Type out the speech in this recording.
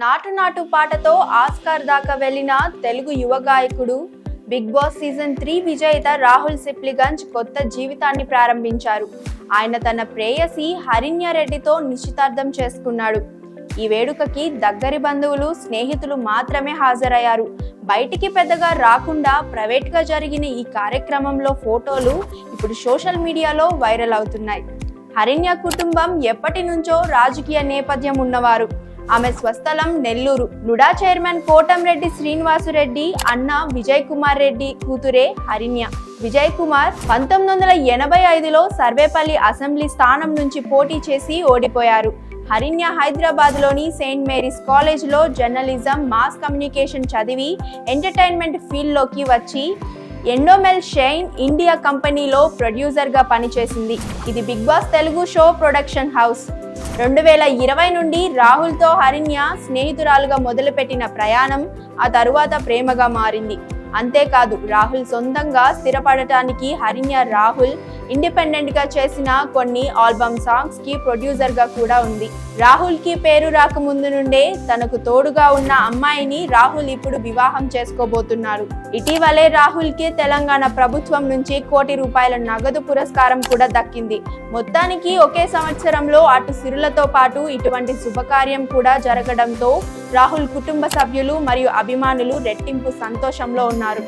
నాటు నాటు పాటతో ఆస్కార్ దాకా వెళ్ళిన తెలుగు యువ గాయకుడు బిగ్ బాస్ సీజన్ త్రీ విజేత రాహుల్ సిప్లిగంజ్ కొత్త జీవితాన్ని ప్రారంభించారు. ఆయన తన ప్రేయసి హరిణ్య రెడ్డితో నిశ్చితార్థం చేసుకున్నాడు. ఈ వేడుకకి దగ్గరి బంధువులు స్నేహితులు మాత్రమే హాజరయ్యారు. బయటికి పెద్దగా రాకుండా ప్రైవేట్గా జరిగిన ఈ కార్యక్రమంలో ఫోటోలు ఇప్పుడు సోషల్ మీడియాలో వైరల్ అవుతున్నాయి. హరిణ్య కుటుంబం ఎప్పటి నుంచో రాజకీయ నేపథ్యం ఉన్నవారు. ఆమె స్వస్థలం నెల్లూరు. నుడా చైర్మన్ కోటంరెడ్డి శ్రీనివాసురెడ్డి అన్న విజయ్ కుమార్ రెడ్డి కూతురే హరిణ్య విజయ్ కుమార్ పంతొమ్మిది వందల ఎనభై ఐదులో సర్వేపల్లి అసెంబ్లీ స్థానం నుంచి పోటీ చేసి ఓడిపోయారు. హరిణ్య హైదరాబాద్లోని సెయింట్ మేరీస్ కాలేజ్లో జర్నలిజం మాస్ కమ్యూనికేషన్ చదివి ఎంటర్టైన్మెంట్ ఫీల్డ్లోకి వచ్చి ఎండోమెల్ షైన్ ఇండియా కంపెనీలో ప్రొడ్యూసర్గా పనిచేసింది. ఇది Bigg Boss Telugu show production house. రెండు వేల ఇరవై నుండి రాహుల్తో హరిణ్య స్నేహితురాలుగా మొదలుపెట్టిన ప్రయాణం ఆ తరువాత ప్రేమగా మారింది. అంతేకాదు రాహుల్ సొంతంగా స్థిరపడటానికి హరిణ్య రాహుల్ ఇండిపెండెంట్గా చేసిన కొన్ని ఆల్బమ్ సాంగ్స్కి ప్రొడ్యూసర్గా కూడా ఉంది. రాహుల్కి పేరు రాకముందు నుండే తనకు తోడుగా ఉన్న అమ్మాయిని రాహుల్ ఇప్పుడు వివాహం చేసుకోబోతున్నారు. ఇటీవలే రాహుల్కి తెలంగాణ ప్రభుత్వం నుంచి కోటి రూపాయల నగదు పురస్కారం కూడా దక్కింది. మొత్తానికి ఒకే సంవత్సరంలో అటు సిరులతో పాటు ఇటువంటి శుభకార్యం కూడా జరగడంతో రాహుల్ కుటుంబ సభ్యులు మరియు అభిమానులు రెట్టింపు సంతోషంలో ఉన్నారు.